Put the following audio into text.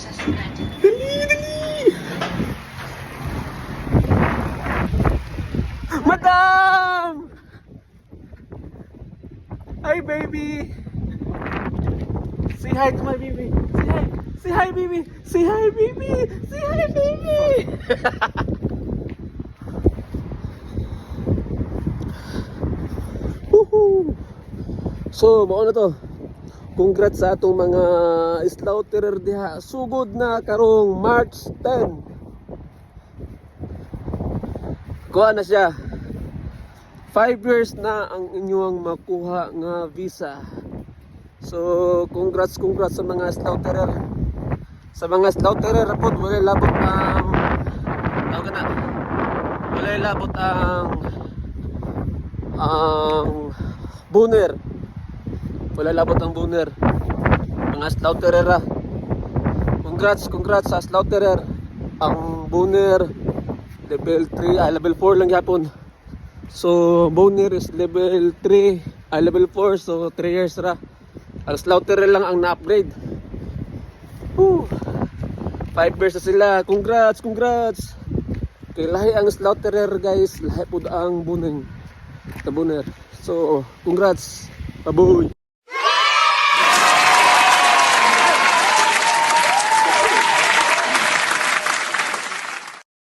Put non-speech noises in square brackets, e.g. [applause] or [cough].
Dali, dali! Madam! Hi, baby! Say hi to my baby! Say hi! Say hi, baby! Say hi, baby! Say hi, baby! [laughs] Woohoo! So, mao na to. Congrats sa atong mga slaughterer diha. Sugod na karong March 10. Kuha na siya. 5 years na ang inyong makuha nga visa. So, congrats, congrats sa mga slaughterer. Sa mga slaughterer po, wala labot ang tawag na. Wala labot ang ang buner. Wala labot ang buner. Mga slaughterer ah. Congrats, congrats sa slaughterer. Ang buner level 3, ah, level 4 lang yapon. So, boner is level 3, ah, level 4, so 3 years ra. Ang slaughterer lang ang na-upgrade. Woo! 5 years na sila. Congrats, congrats! Kay lahi ang slaughterer guys, lahi po ang buneng. Tabuner. So, congrats. Baboy!